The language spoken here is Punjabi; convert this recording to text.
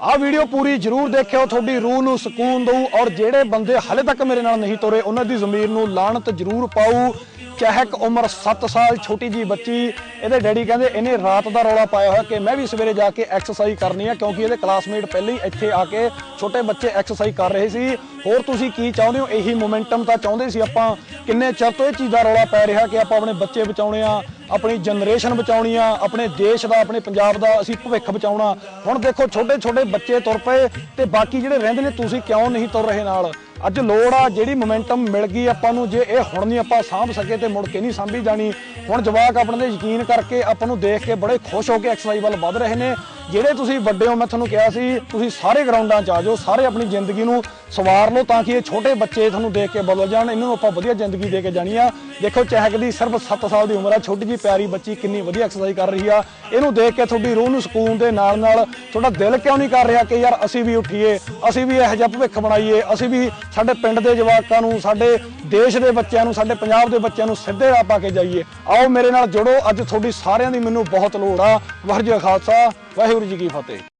ਆਹ ਵੀਡੀਓ ਪੂਰੀ ਜਰੂਰ ਦੇਖਿਓ, ਤੁਹਾਡੀ ਰੂਹ ਨੂੰ ਸਕੂਨ ਦਊ ਔਰ ਜਿਹੜੇ ਬੰਦੇ ਹਲੇ ਤੱਕ ਮੇਰੇ ਨਾਲ ਨਹੀਂ ਤੁਰੇ, ਉਹਨਾਂ ਦੀ ਜ਼ਮੀਰ ਨੂੰ ਲਾਣਤ ਜਰੂਰ ਪਾਊ। ਚਹਿਕ ਉਮਰ 7 ਸਾਲ, ਛੋਟੀ ਜੀ ਬੱਚੀ। ਇਹਦੇ ਡੈਡੀ ਕਹਿੰਦੇ ਇਹਨੇ ਰਾਤ ਦਾ ਰੌਲਾ ਪਾਇਆ ਹੋਇਆ ਕਿ ਮੈਂ ਵੀ ਸਵੇਰੇ ਜਾ ਕੇ ਐਕਸਰਸਾਈਜ਼ ਕਰਨੀ ਆ, ਕਿਉਂਕਿ ਇਹਦੇ ਕਲਾਸਮੇਟ ਪਹਿਲਾਂ ਹੀ ਇੱਥੇ ਆ ਕੇ ਛੋਟੇ ਬੱਚੇ ਐਕਸਰਸਾਈਜ਼ ਕਰ ਰਹੇ ਸੀ। ਹੋਰ ਤੁਸੀਂ ਕੀ ਚਾਹੁੰਦੇ ਹੋ? ਇਹੀ ਮੋਮੈਂਟਮ ਤਾਂ ਚਾਹੁੰਦੇ ਸੀ ਆਪਾਂ। ਕਿੰਨੇ ਚਿਰ ਤੋਂ ਇਹ ਚੀਜ਼ ਦਾ ਰੌਲਾ ਪੈ ਰਿਹਾ ਕਿ ਆਪਾਂ ਆਪਣੇ ਬੱਚੇ ਬਚਾਉਣੇ ਆ, ਆਪਣੀ ਜਨਰੇਸ਼ਨ ਬਚਾਉਣੀ ਆ, ਆਪਣੇ ਦੇਸ਼ ਦਾ, ਆਪਣੇ ਪੰਜਾਬ ਦਾ ਅਸੀਂ ਭਵਿੱਖ ਬਚਾਉਣਾ। ਹੁਣ ਦੇਖੋ ਛੋਟੇ ਛੋਟੇ ਬੱਚੇ ਤੁਰ ਪਏ ਤੇ ਬਾਕੀ ਜਿਹੜੇ ਰਹਿੰਦੇ ਨੇ, ਤੁਸੀਂ ਕਿਉਂ ਨਹੀਂ ਤੁਰ ਰਹੇ ਨਾਲ? ਅੱਜ ਲੋੜ ਆ, ਜਿਹੜੀ ਮੋਮੈਂਟਮ ਮਿਲ ਗਈ ਆਪਾਂ ਨੂੰ, ਜੇ ਇਹ ਹੁਣ ਨਹੀਂ ਆਪਾਂ ਸਾਂਭ ਸਕੇ ਤੇ ਮੁੜ ਕੇ ਨਹੀਂ ਸਾਂਭੀ ਜਾਣੀ। ਹੁਣ ਜਵਾਕ ਆਪਣੇ ਦੇ ਯਕੀਨ ਕਰਕੇ ਆਪਾਂ ਨੂੰ ਦੇਖ ਕੇ ਬੜੇ ਖੁਸ਼ ਹੋ ਕੇ ਐਕਸਰਸਾਈਜ਼ ਵੱਲ ਵੱਧ ਰਹੇ ਨੇ। ਜਿਹੜੇ ਤੁਸੀਂ ਵੱਡੇ ਹੋ, ਮੈਂ ਤੁਹਾਨੂੰ ਕਿਹਾ ਸੀ, ਤੁਸੀਂ ਸਾਰੇ ਗਰਾਊਂਡਾਂ 'ਚ ਆ ਜਾਓ, ਸਾਰੇ ਆਪਣੀ ਜ਼ਿੰਦਗੀ ਨੂੰ ਸਵਾਰ ਲਓ ਤਾਂ ਕਿ ਇਹ ਛੋਟੇ ਬੱਚੇ ਤੁਹਾਨੂੰ ਦੇਖ ਕੇ ਬਦਲ ਜਾਣ। ਇਹਨਾਂ ਨੂੰ ਆਪਾਂ ਵਧੀਆ ਜ਼ਿੰਦਗੀ ਦੇ ਕੇ ਜਾਣੀ ਆ। ਦੇਖੋ, ਚਹਿਕ ਦੀ ਸਿਰਫ 7 ਸਾਲ ਦੀ ਉਮਰ ਆ, ਛੋਟੀ ਜੀ ਪਿਆਰੀ ਬੱਚੀ ਕਿੰਨੀ ਵਧੀਆ ਐਕਸਰਸਾਈਜ਼ ਕਰ ਰਹੀ ਆ। ਇਹਨੂੰ ਦੇਖ ਕੇ ਤੁਹਾਡੀ ਰੂਹ ਨੂੰ ਸਕੂਨ ਦੇ ਨਾਲ ਨਾਲ ਤੁਹਾਡਾ ਦਿਲ ਕਿਉਂ ਨਹੀਂ ਕਰ ਰਿਹਾ ਕਿ ਯਾਰ ਅਸੀਂ ਵੀ ਉੱਠੀਏ, ਅਸੀਂ ਵੀ ਇਹੋ ਜਿਹਾ ਭਵਿੱਖ ਬਣਾਈਏ, ਅਸੀਂ ਵੀ ਸਾਡੇ ਪਿੰਡ ਦੇ ਜਵਾਕਾਂ ਨੂੰ, ਸਾਡੇ ਦੇਸ਼ ਦੇ ਬੱਚਿਆਂ ਨੂੰ, ਸਾਡੇ ਪੰਜਾਬ ਦੇ ਬੱਚਿਆਂ ਨੂੰ ਸਿੱਧੇ ਰਾਹ ਪਾ ਕੇ ਜਾਈਏ। ਆਓ ਮੇਰੇ ਨਾਲ ਜੁੜੋ, ਅੱਜ ਤੁਹਾਡੀ ਸਾਰਿਆਂ ਦੀ ਮੈਨੂੰ ਬਹੁਤ ਲੋੜ ਆ। ਵਾਹਿਗੁਰੂ ਖਾਲਸਾ, ਵਾਹਿਗੁਰੂ ਵਾਹਿਗੁਰੂ ਜੀ ਕੀ ਫਤਿਹ